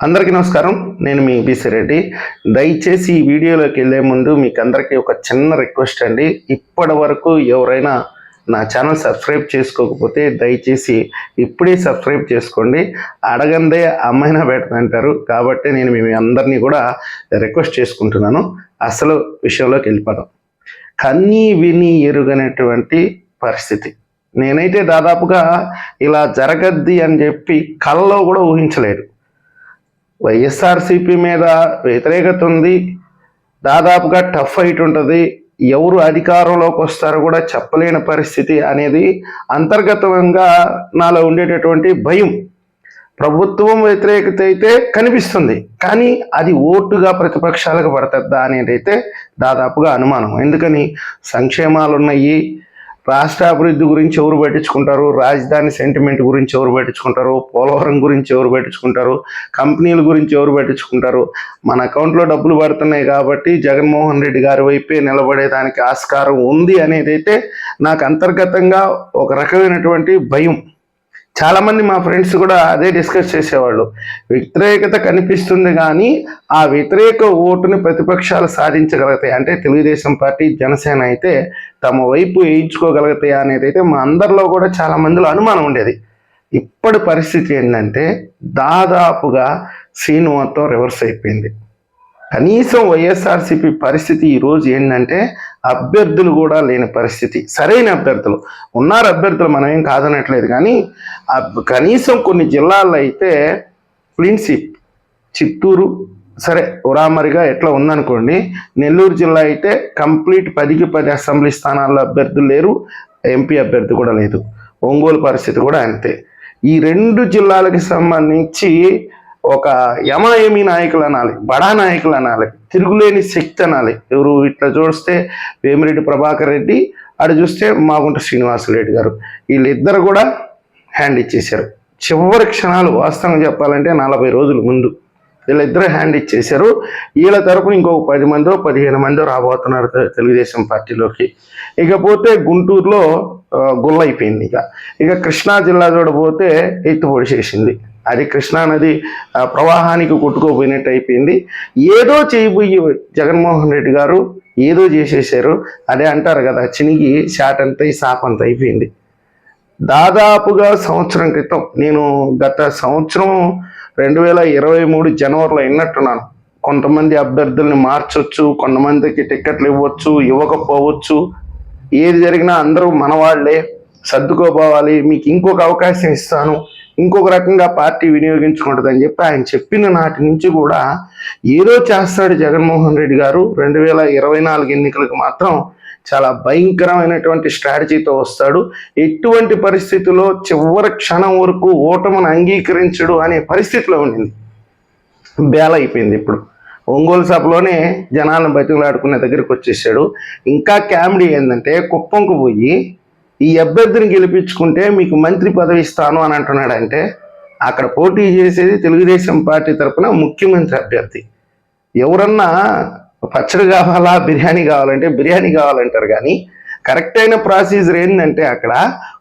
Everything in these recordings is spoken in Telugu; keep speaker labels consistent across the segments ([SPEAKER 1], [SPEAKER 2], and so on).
[SPEAKER 1] అందరికీ నమస్కారం. నేను మీ బీసీ రెడ్డి. దయచేసి ఈ వీడియోలోకి వెళ్ళే ముందు మీకు అందరికీ ఒక చిన్న రిక్వెస్ట్ అండి. ఇప్పటి వరకు ఎవరైనా నా ఛానల్ సబ్స్క్రైబ్ చేసుకోకపోతే దయచేసి ఇప్పుడే సబ్స్క్రైబ్ చేసుకోండి. అడగందే అమ్మాయినా పెడతంటారు కాబట్టి నేను మీ అందరినీ కూడా రిక్వెస్ట్ చేసుకుంటున్నాను. అసలు విషయంలోకి వెళ్ళిపోదాం. కన్నీ విని ఎరుగనటువంటి పరిస్థితి. నేనైతే దాదాపుగా ఇలా జరగద్ది అని చెప్పి కళ్ళలో కూడా ఊహించలేదు. వైఎస్ఆర్సీపీ మీద వ్యతిరేకత ఉంది. దాదాపుగా టఫ్ ఫైట్ ఉంటుంది. ఎవరు అధికారంలోకి వస్తారో కూడా చెప్పలేని పరిస్థితి అనేది అంతర్గతంగా నాలో ఉండేటటువంటి భయం. ప్రభుత్వం వ్యతిరేకత అయితే కనిపిస్తుంది. కానీ అది ఓటుగా ప్రతిపక్షాలకు పడుతుందా అనేది అయితే దాదాపుగా అనుమానం. ఎందుకని? సంక్షేమాలు ఉన్నాయి రాష్ట్ర అభివృద్ధి గురించి ఎవరు పట్టించుకుంటారు? రాజధాని సెంటిమెంట్ గురించి ఎవరు పట్టించుకుంటారు? పోలవరం గురించి ఎవరు పట్టించుకుంటారు? కంపెనీల గురించి ఎవరు పట్టించుకుంటారు? మన అకౌంట్లో డబ్బులు పడుతున్నాయి కాబట్టి జగన్మోహన్ రెడ్డి గారి వైపే నిలబడేదానికి ఆస్కారం ఉంది అనేది అయితే నాకు అంతర్గతంగా ఒక రకమైనటువంటి భయం. చాలామంది మా ఫ్రెండ్స్ కూడా అదే డిస్కస్ చేసేవాళ్ళు. వ్యతిరేకత కనిపిస్తుంది కానీ ఆ వ్యతిరేక ఓటుని ప్రతిపక్షాలు సాధించగలుగుతాయి? అంటే తెలుగుదేశం పార్టీ జనసేన అయితే తమ వైపు వేయించుకోగలుగుతాయా అనేది అయితే మా అందరిలో కూడా చాలా మందిలో అనుమానం ఉండేది. ఇప్పటి పరిస్థితి ఏంటంటే దాదాపుగా సీన్ మొత్తం రివర్స్ అయిపోయింది. కనీసం వైఎస్ఆర్సీపీ పరిస్థితి ఈరోజు ఏంటంటే అభ్యర్థులు కూడా లేని పరిస్థితి సరైన అభ్యర్థులు. ఉన్నారు అభ్యర్థులు మనం ఏం కాదనట్లేదు కానీ కనీసం కొన్ని జిల్లాల్లో అయితే క్లీన్షిప్ చిత్తూరు సరే ఉరామరిగా ఎట్లా ఉందనుకోండి నెల్లూరు జిల్లా అయితే కంప్లీట్ పదికి పది అసెంబ్లీ స్థానాల్లో అభ్యర్థులు లేరు ఎంపీ అభ్యర్థి కూడా లేదు. ఒంగోలు పరిస్థితి కూడా అంతే. ఈ రెండు జిల్లాలకు సంబంధించి ఒక యమాయమి నాయకులు అనాలి బడా నాయకులు అనాలి తిరుగులేని శక్తి అనాలి ఎవరు ఇట్లా చూస్తే వేమిరెడ్డి ప్రభాకర్ రెడ్డి అటు చూస్తే మాగుంట శ్రీనివాసరెడ్డి గారు. వీళ్ళిద్దరు కూడా హ్యాండ్ ఇచ్చేశారు. చివరి క్షణాలు వాస్తవంగా చెప్పాలంటే నలభై రోజుల ముందు వీళ్ళిద్దరు హ్యాండ్ ఇచ్చేశారు. వీళ్ళ తరపున ఇంకొక పది మందో పదిహేను మందో రాబోతున్నారు తెలుగుదేశం పార్టీలోకి. ఇకపోతే గుంటూరులో గుల్ల అయిపోయింది ఇక. ఇక కృష్ణా జిల్లా చూడబోతే ఎత్తు పొడిచేసింది అది కృష్ణా నది ప్రవాహానికి కొట్టుకోపోయినట్టు అయిపోయింది. ఏదో చేయబోయి జగన్మోహన్ రెడ్డి గారు ఏదో చేసేసారు అదే అంటారు కదా చినిగి షాట్ అంతా ఈ అయిపోయింది. దాదాపుగా సంవత్సరం క్రితం నేను గత సంవత్సరం రెండు వేల ఇరవై మూడు జనవరిలో విన్నట్టున్నాను. కొంతమంది అభ్యర్థుల్ని మార్చొచ్చు కొంతమందికి టిక్కెట్లు ఇవ్వచ్చు ఇవ్వకపోవచ్చు. ఏది జరిగినా అందరూ మనవాళ్ళే సర్దుకోపోవాలి మీకు ఇంకొక అవకాశం ఇస్తాను. ఇంకొక రకంగా పార్టీ వినియోగించుకుంటుంది అని చెప్పి ఆయన చెప్పిన నాటి నుంచి కూడా ఏదో చేస్తాడు జగన్మోహన్ రెడ్డి గారు. రెండు వేల ఇరవై నాలుగు ఎన్నికలకు మాత్రం చాలా భయంకరమైనటువంటి స్ట్రాటజీతో వస్తాడు. ఎటువంటి పరిస్థితుల్లో చివరి క్షణం వరకు ఓటమును అంగీకరించడు అనే పరిస్థితిలో ఉండింది. బేల అయిపోయింది ఇప్పుడు. ఒంగోలు సభలోనే జనాలను బతిలాడుకునే దగ్గరికి వచ్చేసాడు. ఇంకా కామెడీ ఏంటంటే కుప్పంకు పోయి ఈ అభ్యర్థిని గెలిపించుకుంటే మీకు మంత్రి పదవి ఇస్తాను అని అంటున్నాడంటే అక్కడ పోటీ చేసేది తెలుగుదేశం పార్టీ తరపున ముఖ్యమంత్రి అభ్యర్థి. ఎవరన్నా పచ్చడి కావాలా బిర్యానీ కావాలంటే బిర్యానీ కావాలంటారు కానీ కరెక్ట్ అయిన ప్రాసీజర్ ఏంటంటే అక్కడ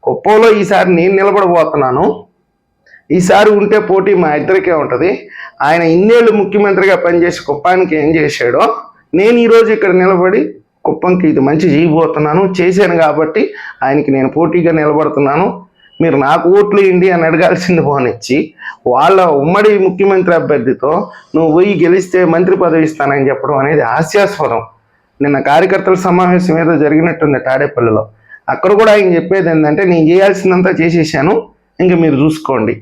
[SPEAKER 1] కుప్పంలో ఈసారి నేను నిలబడబోతున్నాను. ఈసారి ఉంటే పోటీ మా ఇద్దరికే ఉంటుంది. ఆయన ఇన్నేళ్ళు ముఖ్యమంత్రిగా పనిచేసి కుప్పానికి ఏం చేశాడో నేను ఈరోజు ఇక్కడ నిలబడి కుప్పంకి ఇది మంచి చేయబోతున్నాను చేశాను కాబట్టి ఆయనకి నేను పోటీగా నిలబడుతున్నాను. మీరు నాకు ఓట్లు ఇండి అని అడగాల్సింది పోనిచ్చి వాళ్ళ ఉమ్మడి ముఖ్యమంత్రి అభ్యర్థితో నువ్వు పోయి గెలిస్తే మంత్రి పదవి ఇస్తానని చెప్పడం అనేది హాస్యాస్పదం. నిన్న కార్యకర్తల సమావేశం ఏదో జరిగినట్టుంది తాడేపల్లిలో. అక్కడ కూడా ఆయన చెప్పేది ఏంటంటే నేను చేయాల్సిందంతా చేసేసాను ఇంకా మీరు చూసుకోండి.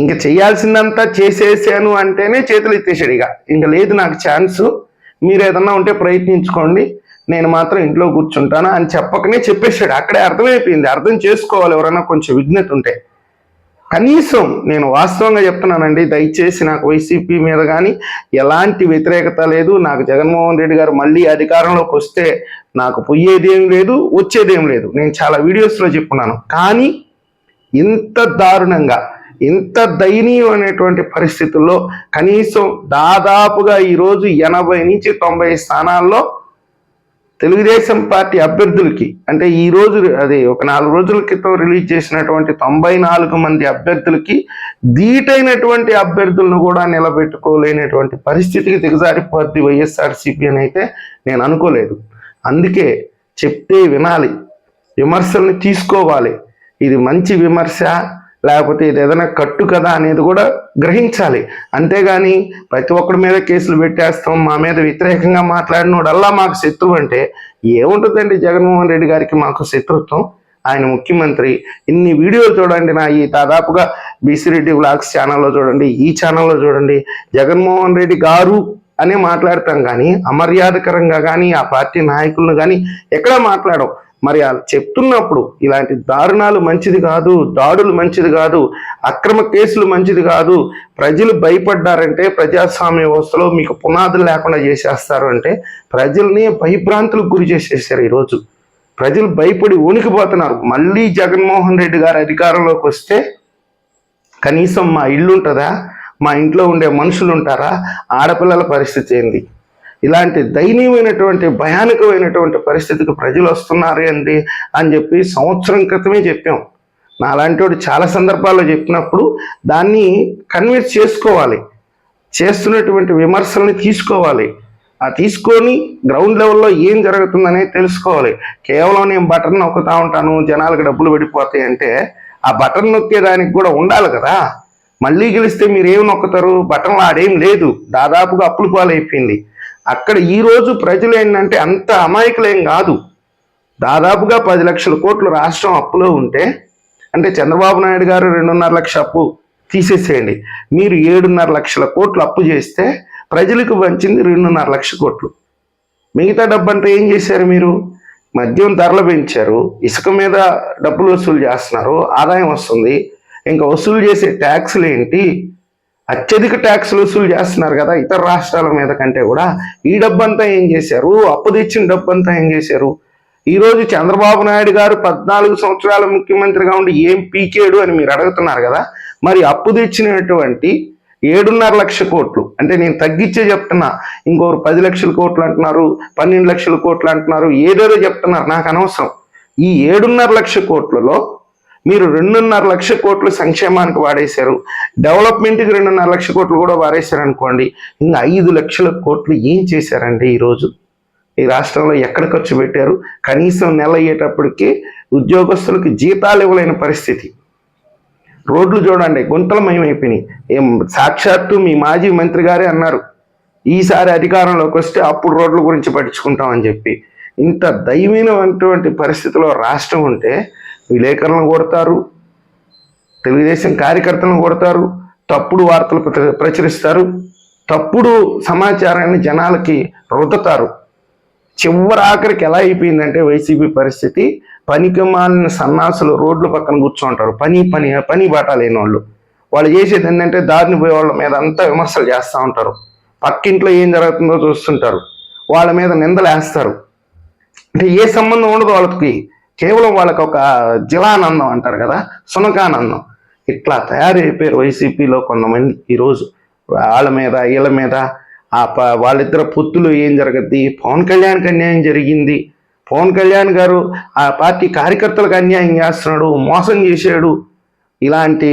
[SPEAKER 1] ఇంకా చేయాల్సిందంతా చేసేసాను అంటేనే చేతులు ఎత్తేసాడు ఇక. ఇంకా లేదు నాకు ఛాన్సు. మీరు ఏదన్నా ఉంటే ప్రయత్నించుకోండి. నేను మాత్రం ఇంట్లో కూర్చుంటాను అని చెప్పకనే చెప్పేశాడు. అక్కడే అర్థమైపోయింది. అర్థం చేసుకోవాలి ఎవరైనా కొంచెం విజ్ఞత ఉంటే. కనీసం నేను వాస్తవంగా చెప్తున్నానండి. దయచేసి నాకు వైసీపీ మీద కానీ ఎలాంటి వ్యతిరేకత లేదు. నాకు జగన్మోహన్ రెడ్డి గారు మళ్ళీ అధికారంలోకి వస్తే నాకు పోయేదేం లేదు వచ్చేదేం లేదు. నేను చాలా వీడియోస్లో చెప్పున్నాను. కానీ ఇంత దారుణంగా ఇంత దయనీయమైనటువంటి పరిస్థితుల్లో కనీసం దాదాపుగా ఈరోజు ఎనభై నుంచి తొంభై స్థానాల్లో తెలుగుదేశం పార్టీ అభ్యర్థులకి అంటే ఈ రోజు అదే ఒక నాలుగు రోజుల క్రితం రిలీజ్ చేసినటువంటి తొంభై నాలుగు మంది అభ్యర్థులకి ధీటైనటువంటి అభ్యర్థులను కూడా నిలబెట్టుకోలేనటువంటి పరిస్థితికి దిగజారిపోద్ది వైఎస్ఆర్సీపీ అని అయితే నేను అనుకోలేదు. అందుకే చెప్తే వినాలి విమర్శల్ని తీసుకోవాలి. ఇది మంచి విమర్శ లేకపోతే ఇది ఏదైనా కట్టు కదా అనేది కూడా గ్రహించాలి. అంతేగాని ప్రతి ఒక్కడి మీద కేసులు పెట్టేస్తాం మా మీద వ్యతిరేకంగా మాట్లాడినోడల్లా మాకు శత్రువు అంటే ఏముంటుందండి జగన్మోహన్ రెడ్డి గారికి మాకు శత్రుత్వం? ఆయన ముఖ్యమంత్రి. ఇన్ని వీడియోలు చూడండి నా ఈ దాదాపుగా బీసీ బ్లాగ్స్ ఛానల్లో చూడండి ఈ ఛానల్లో చూడండి జగన్మోహన్ రెడ్డి గారు అనే మాట్లాడతాం కానీ అమర్యాదకరంగా కానీ ఆ పార్టీ నాయకులను కానీ ఎక్కడ మాట్లాడవు. మరి చెప్తున్నప్పుడు ఇలాంటి దారుణాలు మంచిది కాదు దాడులు మంచిది కాదు అక్రమ కేసులు మంచిది కాదు ప్రజలు భయపడ్డారంటే ప్రజాస్వామ్య వ్యవస్థలో మీకు పునాదులు లేకుండా చేసేస్తారు అంటే ప్రజల్ని భయభ్రాంతులకు గురి చేసేసారు ఈరోజు. ప్రజలు భయపడి ఉనికిపోతున్నారు మళ్ళీ జగన్మోహన్ రెడ్డి గారు అధికారంలోకి వస్తే కనీసం మా ఇల్లు ఉంటుందా మా ఇంట్లో ఉండే మనుషులు ఉంటారా ఆడపిల్లల పరిస్థితి ఏంది? ఇలాంటి దయనీయమైనటువంటి భయానకమైనటువంటి పరిస్థితికి ప్రజలు వస్తున్నారు అండి అని చెప్పి సంవత్సరం క్రితమే చెప్పాం. నాలాంటి వాడు చాలా సందర్భాల్లో చెప్పినప్పుడు దాన్ని కన్విన్స్ చేసుకోవాలి. చేస్తున్నటువంటి విమర్శల్ని తీసుకోవాలి. ఆ తీసుకొని గ్రౌండ్ లెవెల్లో ఏం జరుగుతుందనేది తెలుసుకోవాలి. కేవలం నేను బటన్ నొక్కుతా ఉంటాను జనాలకు డబ్బులు పడిపోతాయి అంటే ఆ బటన్ నొక్కేదానికి కూడా ఉండాలి కదా. మళ్ళీ గెలిస్తే మీరు ఏం నొక్కుతారు? బటన్లు ఆడేం లేదు. దాదాపుగా అప్పులు పాలైపోయింది. అక్కడ ఈరోజు ప్రజలు ఏంటంటే అంత అమాయకులేం కాదు. దాదాపుగా పది లక్షల కోట్లు రాష్ట్రం అప్పులో ఉంటే అంటే చంద్రబాబు నాయుడు గారు రెండున్నర లక్ష అప్పు తీసేసేయండి. మీరు ఏడున్నర లక్షల కోట్లు అప్పు చేస్తే ప్రజలకు పంచింది రెండున్నర లక్ష కోట్లు. మిగతా డబ్బు అంటే ఏం చేశారు మీరు? మద్యం ధరలు పెంచారు ఇసుక మీద డబ్బులు వసూలు చేస్తున్నారు ఆదాయం వస్తుంది. ఇంకా వసూలు చేసే ట్యాక్స్లు ఏంటి? అత్యధిక ట్యాక్స్లు వసూలు చేస్తున్నారు కదా ఇతర రాష్ట్రాల మీద కంటే కూడా ఈ డబ్బంతా ఏం చేశారు? అప్పు తెచ్చిన డబ్బంతా ఏం చేశారు? ఈరోజు చంద్రబాబు నాయుడు గారు పద్నాలుగు సంవత్సరాల ముఖ్యమంత్రిగా ఉండి ఏం పీకేడు అని మీరు అడుగుతున్నారు కదా? మరి అప్పు తెచ్చినటువంటి ఏడున్నర లక్ష కోట్లు అంటే నేను తగ్గించే చెప్తున్నా ఇంకోరు పది లక్షల కోట్లు అంటున్నారు పన్నెండు లక్షల కోట్లు అంటున్నారు ఏదేదో చెప్తున్నారు నాకు అనవసరం. ఈ ఏడున్నర లక్ష కోట్లలో మీరు రెండున్నర లక్ష కోట్లు సంక్షేమానికి వాడేశారు. డెవలప్మెంట్కి రెండున్నర లక్ష కోట్లు కూడా వాడేశారు అనుకోండి ఇంకా ఐదు లక్షల కోట్లు ఏం చేశారండి ఈరోజు? ఈ రాష్ట్రంలో ఎక్కడ ఖర్చు పెట్టారు? కనీసం నెల అయ్యేటప్పటికి ఉద్యోగస్తులకు జీతాలు ఇవ్వలేని పరిస్థితి. రోడ్లు చూడండి గుంతలమయమైపోయినాయి ఏం సాక్షాత్తు మీ మాజీ మంత్రి గారే అన్నారు ఈసారి అధికారంలోకి వస్తే అప్పుడు రోడ్ల గురించి పట్టించుకుంటామని చెప్పి. ఇంత దయమైనటువంటి పరిస్థితిలో రాష్ట్రం ఉంటే విలేకరులను కొడతారు తెలుగుదేశం కార్యకర్తలను కొడతారు తప్పుడు వార్తలు ప్ర- ప్రచురిస్తారు తప్పుడు సమాచారాన్ని జనాలకి రుద్దుతారు. చివరి ఆఖరికి ఎలా అయిపోయిందంటే వైసీపీ పరిస్థితి పనికిమాలిన సన్నాసులు రోడ్ల పక్కన కూర్చుంటారు. పని పని పని బాట లేని వాళ్ళు వాళ్ళు చేసేది ఏంటంటే దారిని పోయే వాళ్ళ మీద అంతా విమర్శలు చేస్తూ ఉంటారు. పక్కింట్లో ఏం జరుగుతుందో చూస్తుంటారు. వాళ్ళ మీద నిందలు వేస్తారు అంటే ఏ సంబంధం ఉండదు వాళ్ళకి. కేవలం వాళ్ళకి ఒక జిలానందం అంటారు కదా సునకానందం. ఇట్లా తయారైపోయారు వైసీపీలో కొంతమంది ఈరోజు వాళ్ళ మీద వీళ్ళ మీద ఆ ప వాళ్ళిద్దరు పొత్తులు ఏం జరగద్ది? పవన్ కళ్యాణ్కి అన్యాయం జరిగింది. పవన్ కళ్యాణ్ గారు ఆ పార్టీ కార్యకర్తలకు అన్యాయం చేస్తున్నాడు మోసం చేశాడు. ఇలాంటి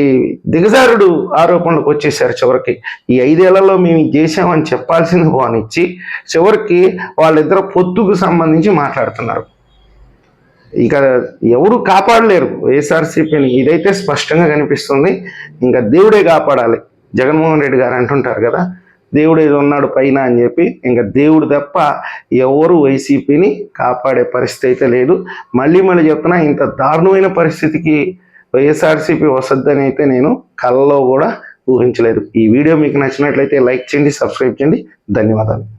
[SPEAKER 1] దిగజారుడు ఆరోపణలకు వచ్చేసారు చివరికి. ఈ ఐదేళ్ళలో మేము చేసామని చెప్పాల్సింది పోనిచ్చి చివరికి వాళ్ళిద్దరు పొత్తుకు సంబంధించి మాట్లాడుతున్నారు. ఇక ఎవరు కాపాడలేరు. వైఎస్ఆర్సీపీని ఇదైతే స్పష్టంగా కనిపిస్తుంది. ఇంకా దేవుడే కాపాడాలి. జగన్మోహన్ రెడ్డి గారు అంటుంటారు కదా దేవుడు ఏదో ఉన్నాడు పైన అని చెప్పి. ఇంకా దేవుడు తప్ప ఎవరు వైసీపీని కాపాడే పరిస్థితి అయితే లేదు. మళ్ళీ మళ్ళీ చెప్తున్నా ఇంత దారుణమైన పరిస్థితికి వైఎస్ఆర్సీపీ వసద్దని అయితే నేను కళ్ళలో కూడా ఊహించలేదు. ఈ వీడియో మీకు నచ్చినట్లయితే లైక్ చేయండి సబ్స్క్రైబ్ చేయండి. ధన్యవాదాలు.